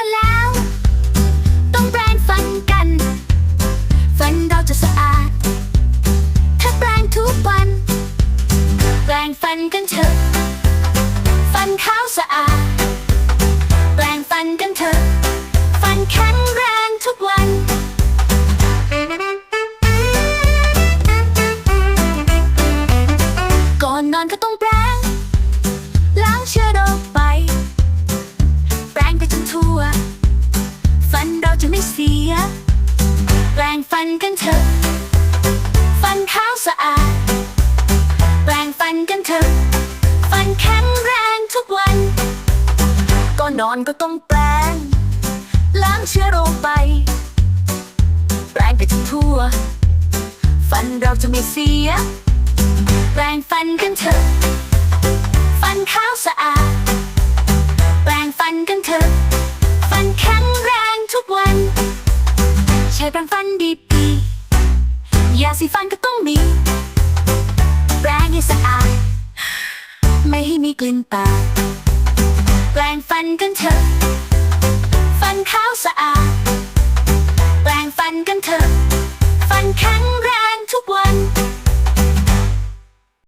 มาแล้ว ต้องแปรงฟันกัน ฟันเราจะสะอาด ถ้าแปรงทุกวัน แปรงฟันกันเถอะ ฟันขาวสะอาด แปรงฟันกันเถอะ ฟันแข็ง งฟันกันเถอะ ฟันขาวสะอาด แปรงฟันกันเถอะ ฟันแข็งแรงทุกวันก่อนอนก็ต้องแปรงล้างเชื้อโรคไป แปรงไปทั่ว ฟันเราจะไม่เสีย แปรงฟันกันเถอะ แปรงฟันดีๆยาสีฟันก็ต้องมี แปรงให้สะอาด ไม่ให้มีกลิ่นปากแปรงฟันกันเถอะ ฟันขาวสะอาด